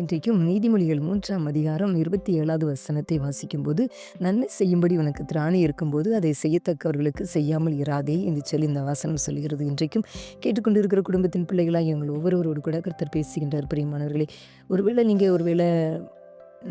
இன்றைக்கும் நீதிமொழிகள் மூன்றாம் அதிகாரம் இருபத்தி ஏழாவது வசனத்தை வாசிக்கும்போது நன்மை செய்யும்படி உனக்கு திராணி இருக்கும்போது அதை செய்யத்தக்கவர்களுக்கு செய்யாமல் இராதே என்று சொல்லி இந்த வசனம் சொல்கிறது. இன்றைக்கும் கேட்டுக்கொண்டிருக்கிற குடும்பத்தின் பிள்ளைகளாக எங்கள் ஒவ்வொருவரோடு கூட கருத்தர் பேசுகின்றார். பிரியமானவர்களே ஒருவேளை நீங்கள் ஒருவேளை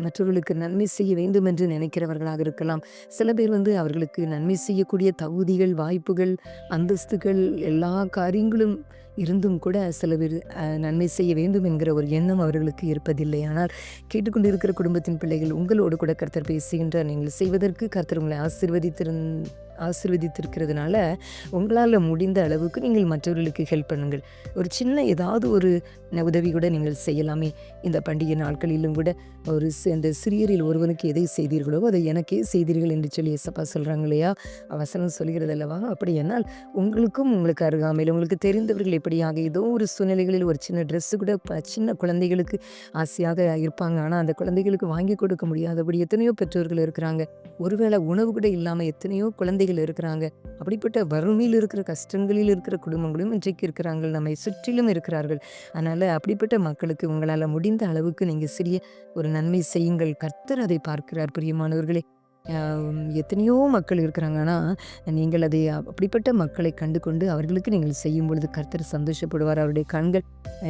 மற்றவர்களுக்கு நன்மை செய்ய வேண்டும் என்று நினைக்கிறவர்களாக இருக்கலாம். சில பேர் வந்து அவர்களுக்கு நன்மை செய்யக்கூடிய தகுதிகள் வாய்ப்புகள் அந்தஸ்துகள் எல்லா காரியங்களும் இருந்தும் கூட சில பேர் நன்மை செய்ய வேண்டும் என்கிற ஒரு எண்ணம் அவர்களுக்கு இருப்பதில்லை. ஆனால் கேட்டுக்கொண்டிருக்கிற குடும்பத்தின் பிள்ளைகள் உங்களோடு கூட கர்த்தர் பேசுகின்றார். நீங்கள் செய்வதற்கு கர்த்தர் உங்களை ஆசிர்வதித்திருந்த ஆசிர்வதித்திருக்கிறதுனால உங்களால் முடிந்த அளவுக்கு நீங்கள் மற்றவர்களுக்கு ஹெல்ப் பண்ணுங்கள். ஒரு சின்ன ஏதாவது ஒரு ந- உதவி கூட நீங்கள் செய்யலாமே. இந்த பண்டிகை நாட்களிலும் கூட ஒரு அந்த சிறியரில் ஒருவனுக்கு எதை செய்தீர்களோ அதை எனக்கே செய்தீர்கள் என்று சொல்லி எசப்பா சொல்கிறாங்க இல்லையா? அவசரம் சொல்கிறது அல்லவா? அப்படி என்னால் உங்களுக்கும் உங்களுக்கு அருகாமையில் உங்களுக்கு தெரிந்தவர்கள் எப்படியாக ஏதோ ஒரு சூழ்நிலைகளில் ஒரு சின்ன ட்ரெஸ்ஸு கூட ப- சின்ன குழந்தைகளுக்கு ஆசையாக இருப்பாங்க. ஆனால் அந்த குழந்தைகளுக்கு வாங்கி கொடுக்க முடியாதபடி எத்தனையோ பெற்றோர்கள் இருக்கிறாங்க. ஒருவேளை உணவு கூட இல்லாமல் எத்தனையோ குழந்தைகள் இருக்கிறாங்க. அப்படிப்பட்ட வறுமையில் இருக்கிற கஷ்டங்களில் இருக்கிற குடும்பங்களும் இன்றைக்கு இருக்கிறாங்க நம்மை சுற்றிலும் இருக்கிறார்கள். அதனால் அப்படிப்பட்ட மக்களுக்கு உங்களால் முடிந்த அளவுக்கு நீங்கள் சிறிய ஒரு நன்மை செய்யுங்கள். கர்த்தர் அதை பார்க்கிறார். பிரியமானவர்களே எத்தனையோ மக்கள் இருக்கிறாங்கன்னா நீங்கள் அதை அப்படிப்பட்ட மக்களை கண்டு கொண்டு அவர்களுக்கு நீங்கள் செய்யும் பொழுது கர்த்தர் சந்தோஷப்படுவார். அவருடைய கண்கள்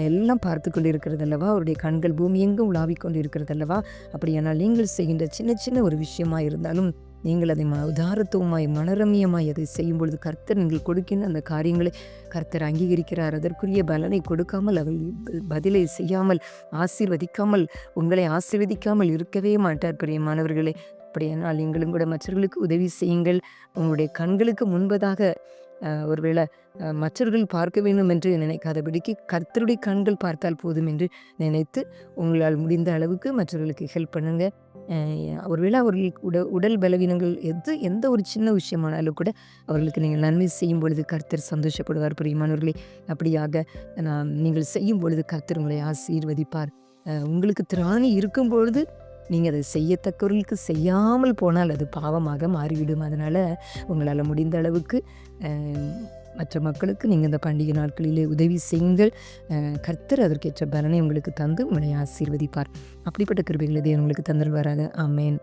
எல்லாம் பார்த்து கொண்டு இருக்கிறது அல்லவா அவருடைய கண்கள் பூமி எங்கும் உலாவிக் கொண்டு இருக்கிறது அல்லவா அப்படியானால் நீங்கள் செய்கின்ற சின்ன சின்ன ஒரு விஷயமா இருந்தாலும் நீங்கள் அதை ம உதாரத்துவமாய் மனரமியமாய் அதை செய்யும் பொழுது கர்த்தர் நீங்கள் கொடுக்கின்ற அந்த காரியங்களை கர்த்தர் அங்கீகரிக்கிறார். அதற்குரிய பலனை கொடுக்காமல் அவள் பதிலை செய்யாமல் ஆசீர்வதிக்காமல் உங்களை ஆசீர்வதிக்காமல் இருக்கவே மாட்டார். பிரியமானவர்களே அப்படியானால் நீங்களும் கூட மற்றவர்களுக்கு உதவி செய்யுங்கள். உங்களுடைய கண்களுக்கு முன்பதாக ஒருவேளை மற்றவர்கள் பார்க்க வேண்டும் என்று நினைக்காதபடிக்கு கர்த்தருடைய கண்கள் பார்த்தால் போதும் என்று நினைத்து உங்களால் முடிந்த அளவுக்கு மற்றவர்களுக்கு ஹெல்ப் பண்ணுங்க. ஒருவேளை அவர்களுக்கு உட உடல் பலவீனங்கள் எது எந்த ஒரு சின்ன விஷயமானாலும் கூட அவர்களுக்கு நீங்கள் நன்மை செய்யும் பொழுது கர்த்தர் சந்தோஷப்படுவார். பிரியமானவர்களே அப்படியாக நான் நீங்கள் செய்யும் பொழுது கர்த்தர் உங்களை ஆசீர்வதிப்பார். உங்களுக்கு திராணி இருக்கும் பொழுது நீங்கள் அதை செய்யத்தக்கவர்களுக்கு செய்யாமல் போனால் அது பாவமாக மாறிவிடும். அதனால் உங்களால் முடிந்த அளவுக்கு மற்ற மக்களுக்கு நீங்கள் இந்த பண்டிகை நாட்களிலே உதவி செய்யுங்கள். கர்த்தர் அதற்கேற்ற பலனை உங்களுக்கு தந்து உங்களை ஆசீர்வதிப்பார். அப்படிப்பட்ட கிருபைகளை தேவன் உங்களுக்கு தந்துடுவாராக ஆமேன்.